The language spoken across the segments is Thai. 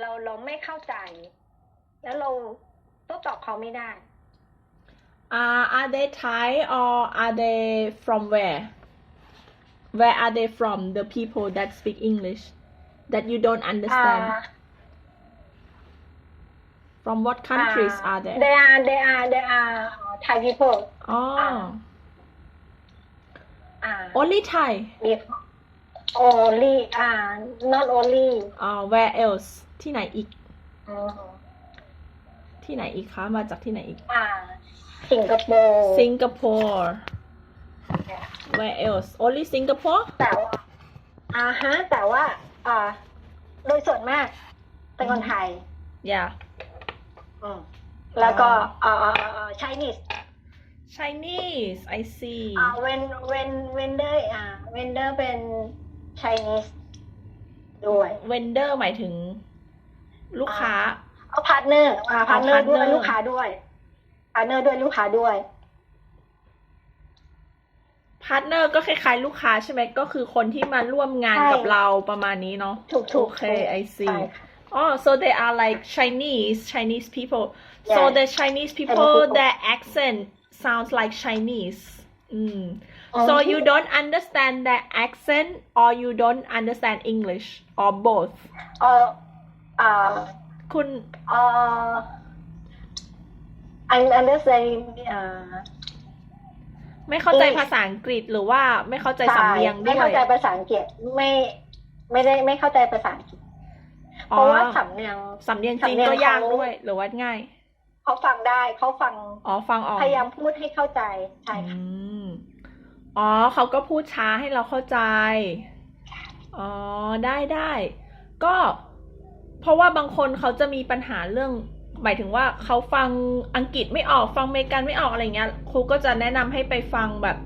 เราเราไม่เข้าใจ แล้วเราโต้ตอบเขาไม่ได้ Uh, are they Thai or are they from where? Where are they from? The people that speak English that you don't understand. อ่า From what countries อ่า are they? They are they are they are Thai people Oh, อ่า only Thai. if only อ่า not only Uh, where else? ที่ไหนอีกอืมที่ไหนอีกคะ มาจากที่ไหนอีก อ่า สิงคโปร์ Singapore. Where else? Only Singapore? แต่ว่าอ่าฮะ แต่ว่า อ่า โดยส่วนมาก เป็นคนไทย Yeah. อืมแล้วก็อ่าอ่าอ่า Chinese Chinese. I see. อ่า when when vendor อ่า vendor เป็น Chinese ด้วย Vendor หมายถึง ลูกค้า เอาพาร์ทเนอร์อ่าพาร์ทเนอร์ด้วย partner ลูกค้าด้วยพาร์ทเนอร์ด้วยลูกค้าด้วยพาร์ทเนอร์ก็คล้ายๆ ลูกค้าใช่ไหมก็คือคนที่มาร่วมงานใช่กับเราประมาณนี้เนาะถูกถูกโอเค I see ใช่ค่ะ Oh so they are like Chinese Chinese people so Yeah. the Chinese people people. their accent sounds like Chinese อืมอ๋อ so you don't understand their accent or you don't understand English or both เอ่ออ่าคุณเอ่อ I understand อ่าไม่เข้าใจ English ภาษาอังกฤษหรือว่าไม่เข้าใจสำเนียงด้ไม่วเข้ายใจภาษาอังกฤษไม่ไม่ได้ไม่เข้าใจภาษาอังกฤษเพอ๋อราะว่าสำเนียงสำเนียงจีนสำเนียงก็ยากเขาด้วย หรือว่าง่ายเขาฟังได้เขาฟังอ๋อฟังออกพยายามพูดให้เข้าใจใช่ค่ะอืมอ๋อเขาก็พูดช้าให้เราเข้าใจ อ๋อได้ได้ก็ เพราะว่าบางคนเขาจะมีปัญหาเรื่อง หมายถึงว่าเขาฟังอังกฤษไม่ออกฟังเมกันไม่ออกอะไรเงี้ยครูก็จะแนะนำให้ไปฟังแบบ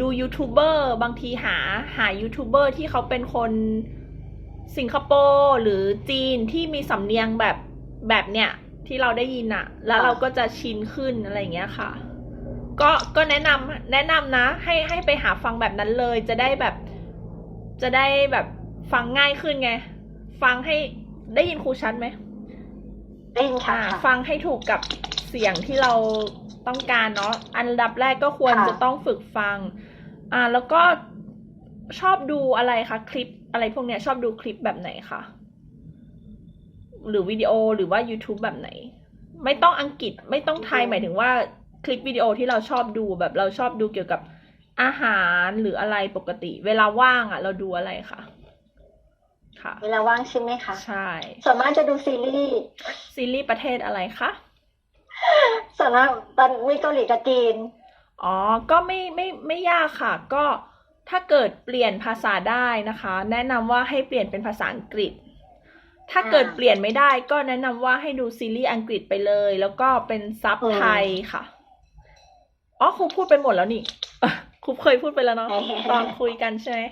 ดูยูทูบเบอร์บางทีหาหายูทูบเบอร์ที่เขาเป็นคนสิงคโปร์หรือจีนที่มีสำเนียงแบบแบบเนี้ยที่เราได้ยินอะแล้วเราก็จะชินขึ้นอะไรอย่างเงี้ยค่ะ ก็ก็แนะนำแนะนำนะ ให้ให้ไปหาฟังแบบนั้นเลย จะได้แบบ จะได้แบบฟังง่ายขึ้นไง ฟังให้ ได้ยินครูชัดไหมได้ยินค่ะอ่าค่ะ ฟังให้ถูกกับเสียงที่เราต้องการเนาะ อันดับแรกก็ควรค่ะจะต้องฝึกฟัง อ่า แล้วก็ชอบดูอะไรคะคลิปอะไรพวกเนี้ยชอบดูคลิปแบบไหนคะหรือวิดีโอหรือว่า YouTube แบบไหน ไม่ต้องอังกฤษไม่ต้องไทยหมายถึงว่าคลิปวิดีโอที่เราชอบดูแบบเราชอบดูเกี่ยวกับอาหารหรืออะไรปกติ เวลาว่างอะ่ะ เราดูอะไรคะ ค่ะเวลาว่างใช่ไหมคะ ใช่ส่วนมากจะดูซีรีส์ ซีรีส์ประเทศอะไรคะส่วนมากตอนวิเกาหลีกับจีน อ๋อ ก็ไม่ไม่ไม่ยากค่ะ ก็ถ้าเกิดเปลี่ยนภาษาได้นะคะ แนะนำว่าให้เปลี่ยนเป็นภาษาอังกฤษ ถ้าเกิดอ่าเปลี่ยนไม่ได้ก็แนะนำว่าให้ดูซีรีส์อังกฤษไปเลย แล้วก็เป็นซับอืมไทยค่ะ อ๋อครูพูดไปหมดแล้วนี่ครูเคยพูดไปแล้วเนาะตอนคุยกันใช่ไหม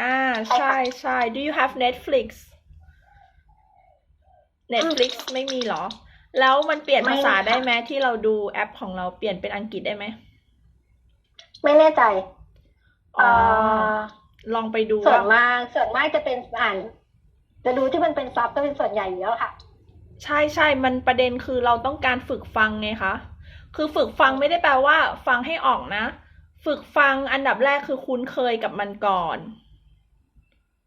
อ่าใช่ใช่ do you have Netflix Netflix ไม่มีเหรอ แล้วมันเปลี่ยนภาษาไม่ค่ะได้ไหมที่เราดูแอปของเราเปลี่ยนเป็นอังกฤษได้ไหม ไม่แน่ใจอ๋เอ่ออลองไปดูส่วนว่ามากส่วนมากจะเป็นอ่าน จะดูที่มันเป็นซับก็เป็นส่วนใหญ่อยู่แล้วค่ะ ใช่ใช่มันประเด็นคือเราต้องการฝึกฟังไงคะคือฝึกฟังไม่ได้แปลว่า ฟังให้ออกนะ ฝึกฟังอันดับแรกคือคุ้นเคยกับมันก่อน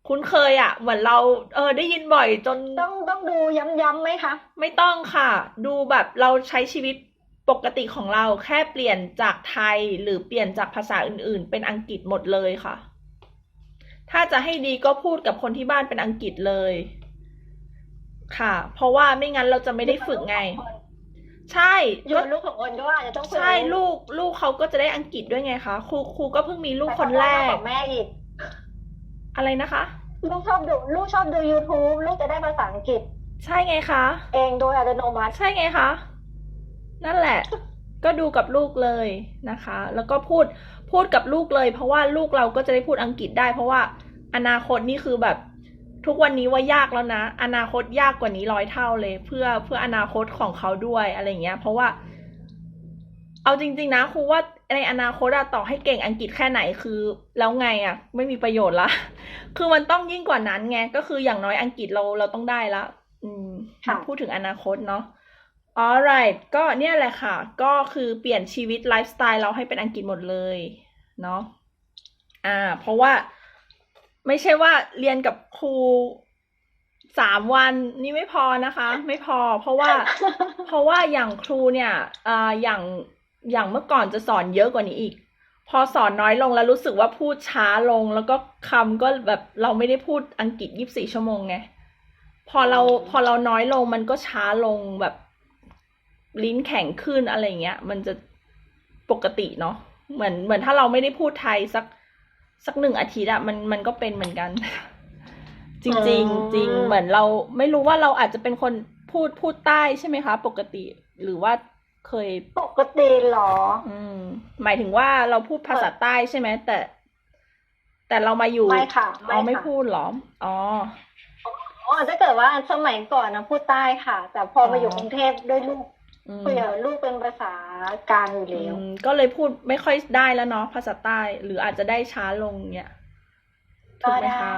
คุ้นเคยอะ่ะ เหมือนเราเออได้ยินบ่อยจนต้องต้องดูย้ำๆไหมคะ ไม่ต้องค่ะ ดูแบบเราใช้ชีวิตปกติของเราแค่เปลี่ยนจากไทยหรือเปลี่ยนจากภาษาอื่น ๆ เป็นอังกฤษหมดเลยค่ะ ถ้าจะให้ดีก็พูดกับคนที่บ้านเป็นอังกฤษเลย ค่ะ เพราะว่าไม่งั้นเราจะไม่ได้ฝึกไง ใช่อยู่ก็กับลูกของคนก็อาจจะต้องฝึกใช่ลูกลูกเขาก็จะได้อังกฤษด้วยไงคะครูครูก็เพิ่งมีลูกคนแรแต่กของแม่อีกอะไรนะคะ ลูกชอบดูลูกชอบดู YouTube ลูกจะได้ภาษาอังกฤษ ใช่ไงคะ เองโดยอัตโนมัติ ใช่ไงคะ นั่นแหละ ก็ดูกับลูกเลยนะคะ แล้วก็พูดพูดกับลูกเลย เพราะว่าลูกเราก็จะได้พูดอังกฤษได้ เพราะว่าอนาคตนี่คือแบบทุกวันนี้ว่ายากแล้วนะ อนาคตยากกว่านี้ร้อยเท่าเลย เพื่อเพื่ออนาคตของเขาด้วยอะไรอย่างเงี้ย เพราะว่า เอาจริง ๆ นะครูว่า ในอนาคตอะต่อให้เก่งอังกฤษแค่ไหนคือ แล้วไงอะไม่มีประโยชน์ละ คือมันต้องยิ่งกว่านั้นไงก็คืออย่างน้อยอังกฤษเราเราต้องได้ละ อืมค่ะพูดถึงอนาคตเนาะ alright ก็เนี่ยแหละค่ะ ก็คือเปลี่ยนชีวิตไลฟ์สไตล์เราให้เป็นอังกฤษหมดเลยเนาะอ่า เพราะว่าไม่ใช่ว่าเรียนกับครูสามวันนี่ไม่พอนะคะ ไม่พอ เพราะว่า เพราะว่าอย่างครูเนี่ยอ่าอย่าง อย่างเมื่อก่อนจะสอนเยอะกว่านี้อีก พอสอนน้อยลงแล้วรู้สึกว่าพูดช้าลง แล้วก็คำก็แบบเราไม่ได้พูดอังกฤษยี่สิบสี่ชั่วโมงไงพอเราอ๋อพอเราน้อยลงมันก็ช้าลงแบบลิ้นแข็งขึ้นอะไรเงี้ย มันจะปกติเนาะเหมือนเหมือนถ้าเราไม่ได้พูดไทยสักสักหนึ่งอาทิตย์อะมันมันก็เป็นเหมือนกัน จริงจริงจริงเหมือนเราไม่รู้ว่าเราอาจจะเป็นคนพูดพูดใต้ใช่ไหมคะ ปกติหรือว่า เคยปกติเหรอ อืม หมายถึงว่าเราพูดภาษาใต้ใช่ไหมแต่ แต่เรามาอยู่ไม่ค่ะอ๋อไม่ค่ะ พูดเหรออ๋อ อ๋อถ้าเกิดว่าสมัยก่อนนะพูดใต้ค่ะ แต่พอมาอยู่อ๋อ กรุงเทพด้วยลูกอืมคุยกับลูกเป็นภาษากลางอยู่แล้วอืมก็เลยพูดไม่ค่อยได้แล้วเนาะภาษาใต้ หรืออาจจะได้ช้าลงเนี่ยถูกไหมก็ได้คะ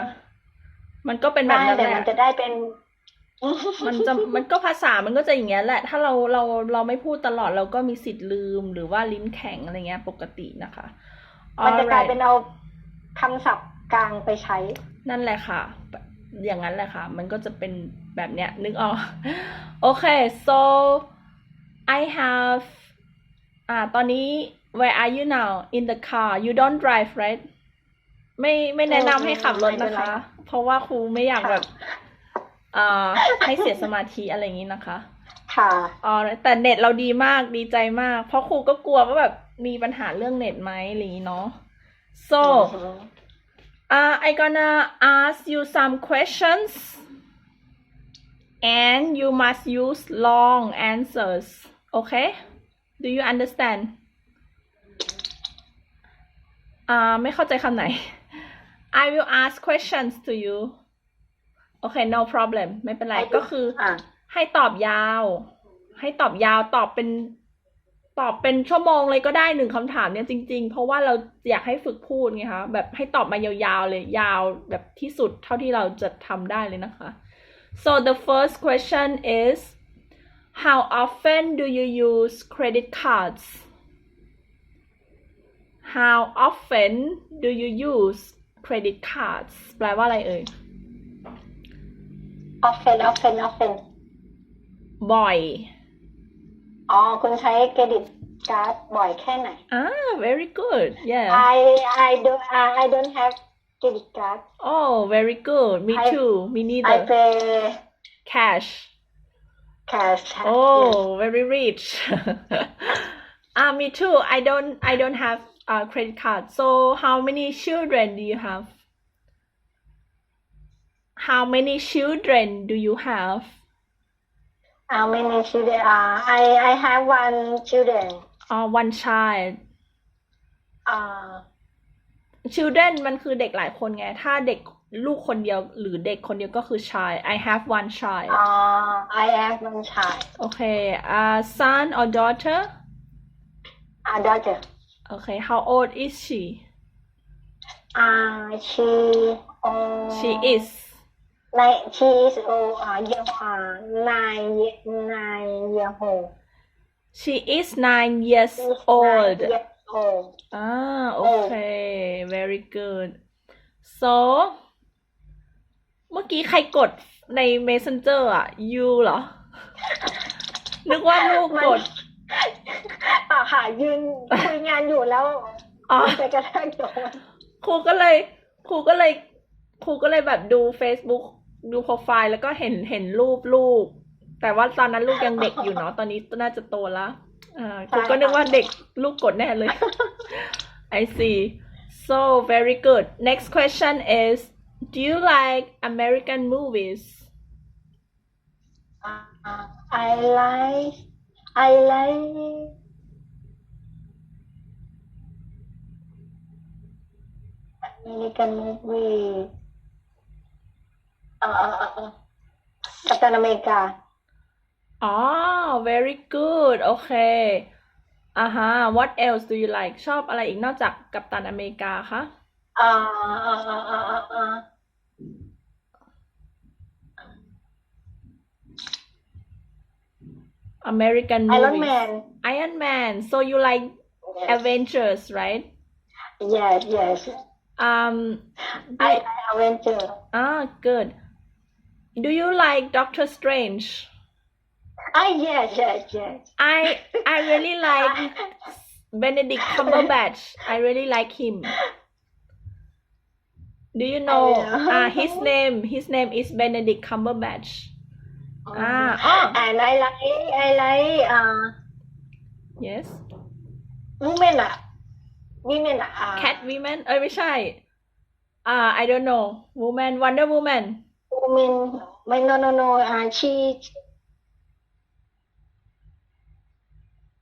มันก็เป็นแบบได้นั้นแต่แหมันละจะได้เป็น มันจะมันก็ภาษามันก็จะอย่างเงี้ยแหละ ถ้าเราเราเราไม่พูดตลอดเราก็มีสิทธิ์ลืมหรือว่าลิ้นแข็งอะไรเงี้ยปกตินะคะ มันจะกลาย Alright เป็นเอาคำศัพท์กลางไปใช้ นั่นแหละค่ะ อย่างนั้นแหละค่ะ มันก็จะเป็นแบบเนี้ย นึกออก โอเค so I have อ่า ตอนนี้ where are you now in the car you don't drive right ไม่ไม่แนะนำให้ขับรถไม่เป็นะนไรคะ เพราะว่าครูไม่อยากแบบ อ่าให้เสียสมาธิอะไรอย่างนี้นะคะ ค่ะอ๋อแต่เน็ตเราดีมากดีใจมาก เพราะครูก็กลัวว่าแบบมีปัญหาเรื่องเน็ตไหมอะไรอย่างนี้เนาะ so uh, I gonna ask you some questions and you must use long answers okay do you understand อ่าไม่เข้าใจคำไหน I will ask questions to you okay no problem ไม่เป็นไร I do- ก็คืออะให้ตอบยาว ให้ตอบยาวตอบเป็น ตอบเป็นชั่วโมงเลยก็ได้หนึ่งคำถามเนี่ยจริง ๆ เพราะว่าเราอยากให้ฝึกพูดไงคะแบบให้ตอบมายาวๆเลย ยาวแบบที่สุดเท่าที่เราจะทำได้เลยนะคะ so the first question is how often do you use credit cards how often do you use credit cards แปลว่าอะไรเอ่ย often often often บ่อย อ๋อ คุณใช้เครดิตการ์ดบ่อยแค่ไหน Ah, very good. Yeah. I I don't I I don't have credit card Oh, very good. Me I- too. Me I neither. pay Cash. cash yes. Oh, very rich. Ah, me too. I don't I don't have a credit card. So how many children do you have? How many children do you have? How many children uh, I I have one children Uh, one child. uh Children มันคือเด็กหลายคนไง ถ้าเด็กลูกคนเดียวหรือเด็กคนเดียวก็คือ child. I have one child. uh I have one child Okay. Uh, son or daughter? a daughter Okay. How old is she? uh she uh, She is. Nine she is oh uh, year uh, nine year nine year old She is nine years She is old. nine years old Ah, okay. Very good. So เมื่อกี้ใครกดใน Messenger อะ you เหรอ นึกว่าลูกมันกดอ่าค่ะยืนคุยงานอยู่แล้วอ๋อ ไปกระแทกโต๊ะครูก็เลย ครูก็เลย ครูก็เลยแบบดู Facebook ดูโปรไฟล์แล้วก็เห็นเห็นรูปลูก แต่ว่าตอนนั้นลูกยังเด็กอยู่เนาะตอนนี้น่าจะโตแล้วอ่าครูก็นึกว่าเด็กลูกกดแน่เลย I see so very good next question is do you like American movies อ่า I like I like American movie เอ่อเอ่อเอ่อเอ่อกัปตันอเมริกา oh very good okay อ่าฮะ what else do you like ชอบอะไรอีกนอกจากกัปตันอเมริกาคะเอ่อเอ่อเอ่อเอ่อเอ่อ American Iron movies Man Iron Man so you like yes Avengers right yes yes um I like Avenger ah good do you like Doctor Strange ah yes yes yes I I really like Benedict Cumberbatch I really like him do you know I know. uh, his name his name is Benedict Cumberbatch ah oh and I like I like uh yes women อะ women อะอ่า Cat Women เอ้ยไม่ใช่ อ่า I don't know Woman Wonder Woman women ไม่ no no no อ่า she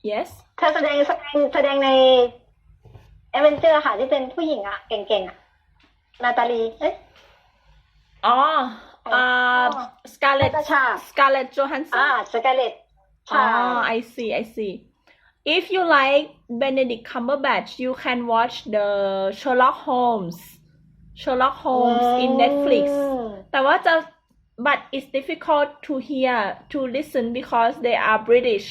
yes เธอแสดงแสดงแสดงใน Avenger ค่ะที่เป็นผู้หญิงอะเก่งๆอะนาตาลีเอ้ยอ๋ออ่าอ๋อ Scarlett นาตาชา Scarlett Johansson อ่าสกาเลต Oh, I see, I see. If you like Benedict Cumberbatch, you can watch the Sherlock Holmes. Sherlock Holmes in Netflix. แต่ว่าจะ but it's difficult to hear to listen because they are British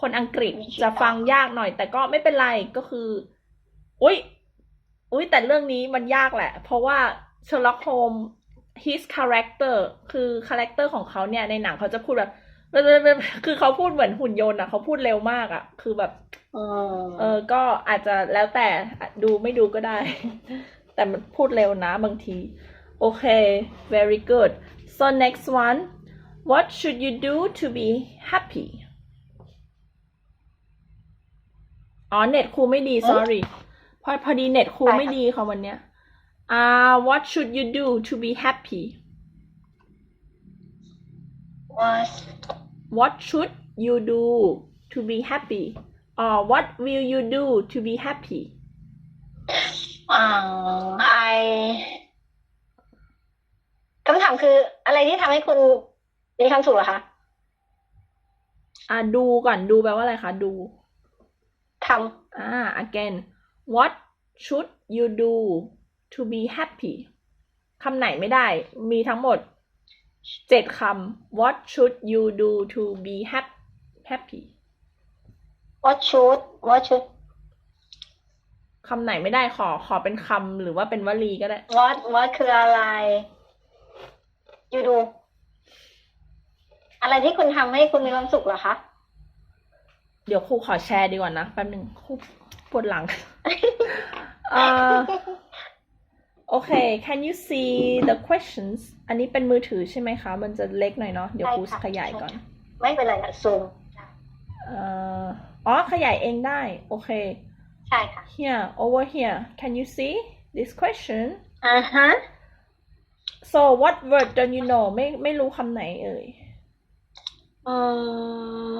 คนอังกฤษจะฟังยากหน่อย แต่ก็ไม่เป็นไรก็คืออุ้ยอุ้ยแต่เรื่องนี้มันยากแหละ เพราะว่า Sherlock Holmes his character คือ character ของเขาเนี่ยในหนังเขาจะพูดแบบคือเขาพูดเหมือนหุ่นยนต์อะเขาพูดเร็วมากอะ คือแบบอืมเออ ก็อาจจะแล้วแต่ดูไม่ดูก็ได้ แต่มันพูดเร็วนะบางที โอเค very good so next one what should you do to be happy อ๋อ เน็ตครูไม่ดี sorry พอพอดีเน็ตครูไม่ดีค่ะวันเนี้ยอ่า what should you do to be happy was what should you do to be happy or what will you do to be happy อ่า I คำถามคืออะไรที่ทำให้คุณมีความสุขเหรอคะอ่าดูก่อนดูแปลว่าอะไรคะ ดูทอ่า again what should you do to be happy คำไหนไม่ได้ มีทั้งหมดเจ็ดคำ what should you do to be hap- happy ำ what should what should คำไหนไม่ได้ขอขอเป็นคำหรือว่าเป็นวลีก็ได้ what what คืออะไร you do อะไรที่คุณทำให้คุณมีความสุขเหรอคะ เดี๋ยวครูขอแชร์ดีกว่านะแป๊บหนึ่งครูปวดหลังเอ่อโอเค can you see the questions อันนี้เป็นมือถือใช่ไหมคะ มันจะเล็กหน่อยเนาะ เดี๋ยวครูใช่ค่ะขยายก่อน ไม่เป็นไรนะซูมเอ่ออ๋อ ขยายเองได้ โอเค ใช่ค่ะ here over here can you see this question อ่าฮะ so what word don't you know ไม่ไม่รู้คำไหนเอ่ยเอ่อ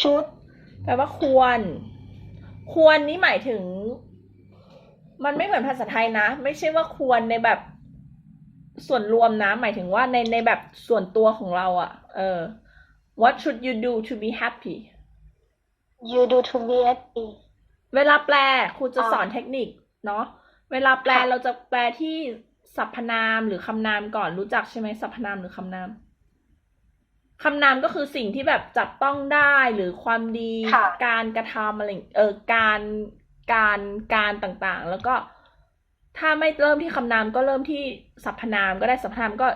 ชุดแปลว่าควร ควรนี้หมายถึง มันไม่เหมือนภาษาไทยนะ ไม่ใช่ว่าควรในแบบส่วนรวมนะ หมายถึงว่าในในแบบส่วนตัวของเราอะเออ what should you do to be happy you do to be happy เวลาแปลครูจะอ่าสอนเทคนิคเนาะเวลาแปลค่ะเราจะแปลที่ สรรพนามหรือคำนามก่อนรู้จักใช่ไหมสรรพนามหรือคำนามคำนามก็คือสิ่งที่แบบจับต้องได้หรือความดีค่ะการกระทำอะไรเออการการการต่างๆ แล้วก็ถ้าไม่เริ่มที่คำนามก็เริ่มที่สรรพนามก็ได้สรรพนามก็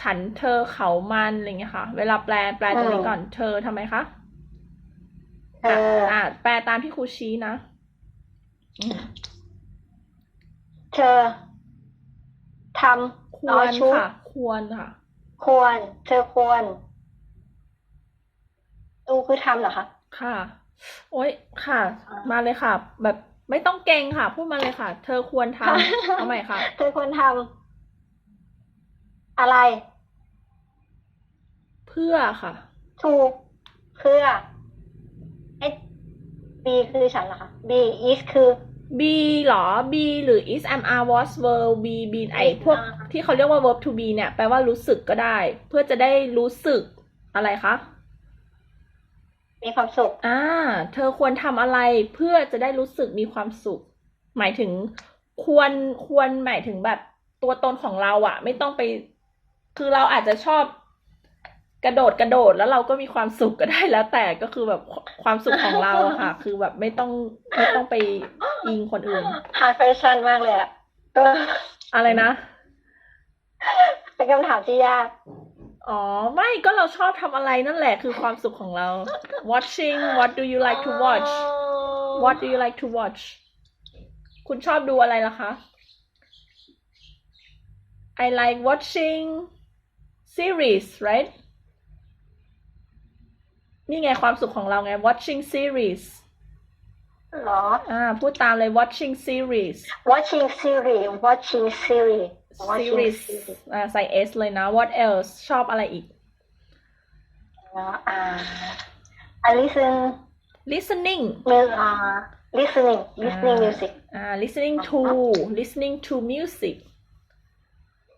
ฉันเธอเขามันอะไรอย่างเงี้ยค่ะ เวลาแปลแปลตรงนี้ก่อนเธอทำไมคะเธออะแปลตามที่ครูชี้นะอืมเธอ ทำคอ๋วอรชุดค่ะ ควรค่ะ ควร เธอควรดูคือทำเหรอคะ ค่ะ โอ๊ย ค่ะอ่ามมาเลยค่ะ แบบไม่ต้องเกรงค่ะ พูดมาเลยค่ะ เธอควรทำเอาใหม่ค่ะ เธอควรทำอะไร เพื่อค่ะ ถูก เพื่อไอ้ B คือฉันเหรอคะ B is คือ be หรอ be หรือ is am are was were be be ไอพวกอ่าที่เขาเรียกว่า verb to be เนี่ยแปลว่ารู้สึกก็ได้ เพื่อจะได้รู้สึกอะไรคะ มีความสุข อ่า เธอควรทำอะไรเพื่อจะได้รู้สึกมีความสุข หมายถึงควรควรหมายถึงแบบตัวตนของเราอะไม่ต้องไป คือเราอาจจะชอบ กระโดดกระโดดแล้วเราก็มีความสุขก็ได้แล้ว แต่ก็คือแบบความสุขของเราอะค่ะ คือแบบไม่ต้องไม่ต้องไปอิงคนอื่นฮาร์ดแฟชั่นมากเลยอะก็อะไรนะ เป็นคำถามที่ยาก อ๋อ ไม่ก็เราชอบทำอะไรนั่นแหละคือความสุขของเรา watching what do you like to watch what do you like to watch คุณชอบดูอะไรล่ะคะ I like watching series right นี่ไงความสุขของเราไง watching series เหรอ อ่า พูดตามเลย watching series watching series watching series watching series series อ่าใส่ s เลยนะ what else ชอบอะไรอีกแล้วอ่า I listen listening mu- อ่า listening listening อ่า music อ่า listening to listening to music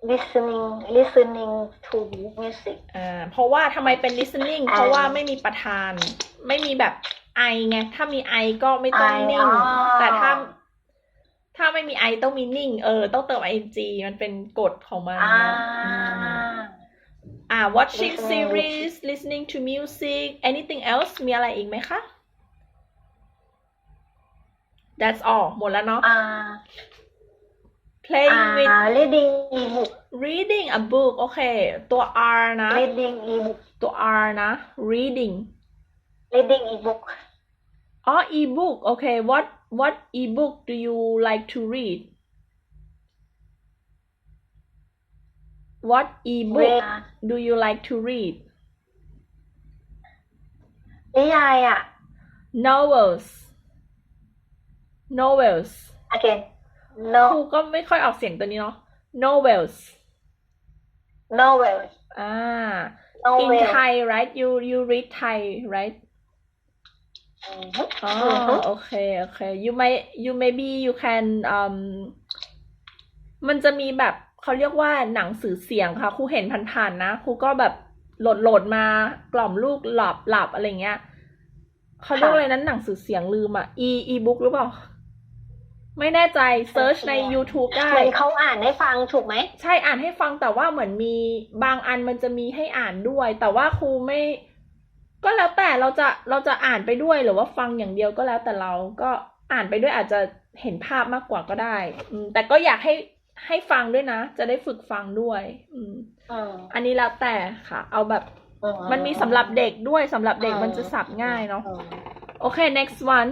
listening listening to music อ่าเพราะว่าทำไมเป็น listening เพราะว่าไม่มีประธาน ไม่มีแบบไอไง ถ้ามีไอก็ไม่ต้องไอนิ่งอ๋อแต่ถ้า ถ้าไม่มีไอต้องมีนิ่ง เออ ต้องเติม ing มันเป็นกฎของมันอ่านะอืมอ่า watching Listening series listening to music anything else มีอะไรอีกไหมคะ that's all หมดแล้วเนาะอ่า playing อ่า with reading ebook reading a book โอเค ตัว R นะ reading ebook ตัว R นะ reading reading ebook อ๋อ ebook โอเค what what ebook do you like to read what ebook เวลา do you like to read นิยายอ่ะ novels novels again ค No รูก็ไม่ค่อยออกเสียงตัวนี้เนาะ novels novel อ่า in novel Thai right you you read Thai right อือฮึอ๋ออือฮึโอเคโอเค you may you maybe you can um มันจะมีแบบเขาเรียกว่าหนังสือเสียงค่ะครูเห็นผ่านๆนะครูก็แบบโหลดโหลดมากล่อมลูกหลับหลับอะไรเงี้ยเขาเรียกว่าอะไรนั้นหนังสือเสียงลืมอะ e e book หรือเปล่า ไม่แน่ใจเซิร์ชใน YouTube ได้ เหมือนเขาอ่านให้ฟังถูกไหม ใช่อ่านให้ฟังแต่ว่าเหมือนมีบางอันมันจะมีให้อ่านด้วย แต่ว่าครูไม่ ก็แล้วแต่เราจะเราจะอ่านไปด้วยหรือว่าฟังอย่างเดียวก็แล้วแต่เราก็อ่านไปด้วยอาจจะเห็นภาพมากกว่าก็ได้อืมแต่ก็อยากให้ให้ฟังด้วยนะ จะได้ฝึกฟังด้วย อืมอืมอันนี้แล้วแต่ค่ะ เอาแบบอืมันมีสำหรับเด็กด้วยสำหรับเด็กมันจะสับง่ายเนาะอืมโอเค next one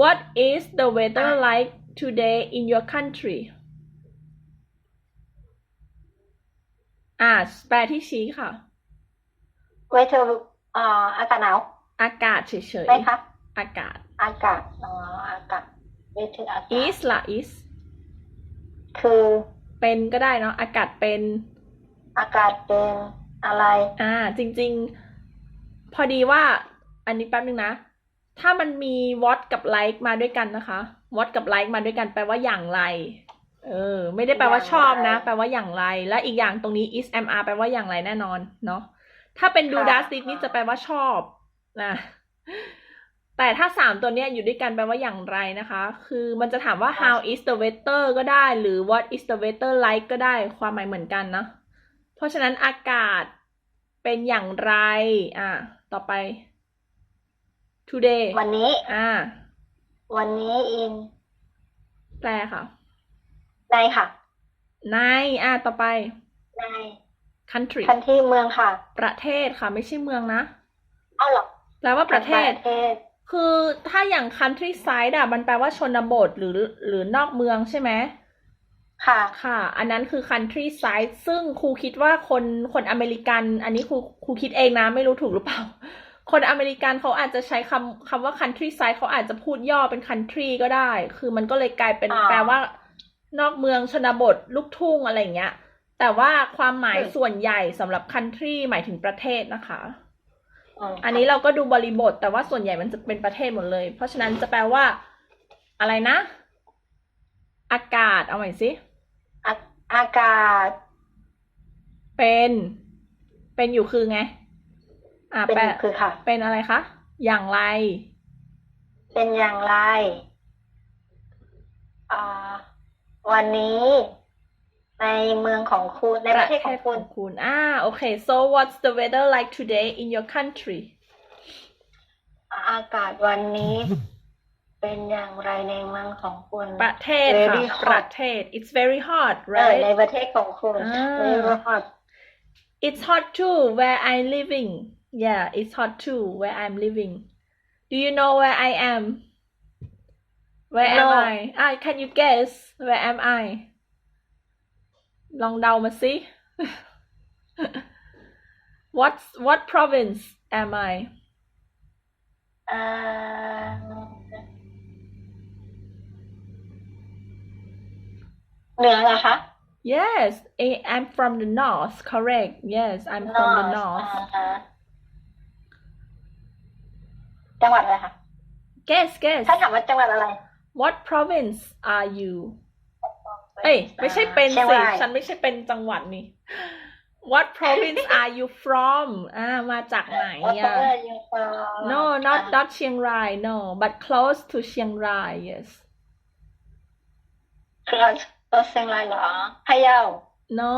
what is the weather like today in your country อ่าแปลที่ชี้ค่ะเวเทอร์อ่าอากาศหนาว อากาศเฉยไหมคะๆอากาศ อากาศอ๋ออากาศเวเทอร์อากาศ is ล่ะ is คือเป็นก็ได้เนาะอากาศเป็น อากาศเป็นอะไร อ่า จริง ๆ พอดีว่า อันนี้แป๊บนึงนะ ถ้ามันมี what กับ like มาด้วยกันนะคะ what กับ like มาด้วยกันแปลว่าอย่างไร เออ ไม่ได้แปลว่าชอบนะ แปลว่าอย่างไร และอีกอย่างตรงนี้ is mr แปลว่าอย่างไรแน่นอนเนาะ ถ้าเป็น do ค่ะ does did นี่จะแปลว่าชอบนะแต่ถ้าสามตัวเนี้ยอยู่ด้วยกันแปลว่าอย่างไรนะคะ คือมันจะถามว่า how is the weather ก็ได้ หรือ what is the weather like ก็ได้ ความหมายเหมือนกันนะ เพราะฉะนั้นอากาศเป็นอย่างไร อะ ต่อไป today วันนี้ อ่า วันนี้ in แปลค่ะ ในค่ะ ในอะต่อไป ใน country คันที่เมืองค่ะ ประเทศค่ะ ไม่ใช่เมืองนะเอ้าเหรอแปลว่าประเทศ ประเทศ คือถ้าอย่าง countryside อะมันแปลว่าชนบทหรือหรือนอกเมืองใช่ไหมค่ะ ค่ะ อันนั้นคือ countryside ซึ่งครูคิดว่าคนคนอเมริกัน อันนี้ครูครูคิดเองนะ ไม่รู้ถูกหรือเปล่า คนอเมริกันเขาอาจจะใช้คำคำว่า countryside เขาอาจจะพูดย่อเป็น country ก็ได้ คือมันก็เลยกลายเป็นอ่า แปลว่า นอกเมืองชนบทลูกทุ่งอะไรอย่างเงี้ย แต่ว่าความหมายอืมส่วนใหญ่สำหรับ country หมายถึงประเทศนะคะมอันนี้เราก็ดูบริบท แต่ว่าส่วนใหญ่มันจะเป็นประเทศหมดเลย เพราะฉะนั้นจะแปลว่า อะไรนะ อากาศเอาใหม่สิ อาอากาศเป็น เป็นอยู่คือไง อ่าเป็นแปลคือค่ะ เป็นอะไรคะ อย่างไร เป็นอย่างไร อ่า วันนี้ในเมืองของคุณในประเทศของคุณ คุณอ่าโอเค so what's the weather like today in your country อากาศวันนี้ เป็นอย่างไรในเมืองของคุณ ประเทศ Very ค่ะ hot ประเทศ it's very hot เออใน right ประเทศของคุณอ่า very hot it's hot too where I'm living yeah it's hot too where I'm living do you know where I am where am No. I ah can you guess where am I ลองเดามาสิ what what province am I เอ่อเหนือเหรอคะ yes I- I'm from the north correct yes I'm from the north อ่า จังหวัดอะไรคะ guess guess ถ้าถามว่าจังหวัดอะไร what province are you เอ้ยไม่ใช่เป็นเชียงสิรายฉันไม่ใช่เป็นจังหวัดนี่ What province are you from อ่ามาจากไหนว่าอะเอออยู่ฟอ No not not เชียงราย no but close to เชียงราย yes คือเราเราเชียงรายเหรอพะเยา no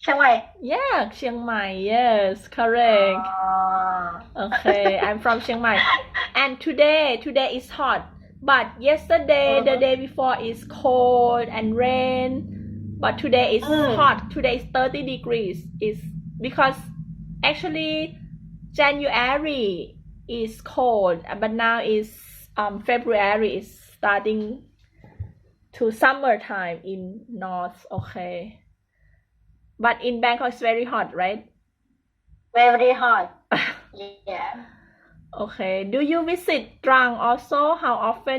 Chiang Mai. Yeah, Chiang Mai. Yes, correct. Ah. Okay, I'm from Chiang Mai. And today, today is hot. But yesterday, uh-huh. the day before is cold and rain. But today is mm. hot. Today is 30 degrees. Is because actually January is cold, but now is um, February is starting to summertime in north. Okay. But in Bangkok it's very hot, right? very hot yeah Okay. Do you visit Trang also? How often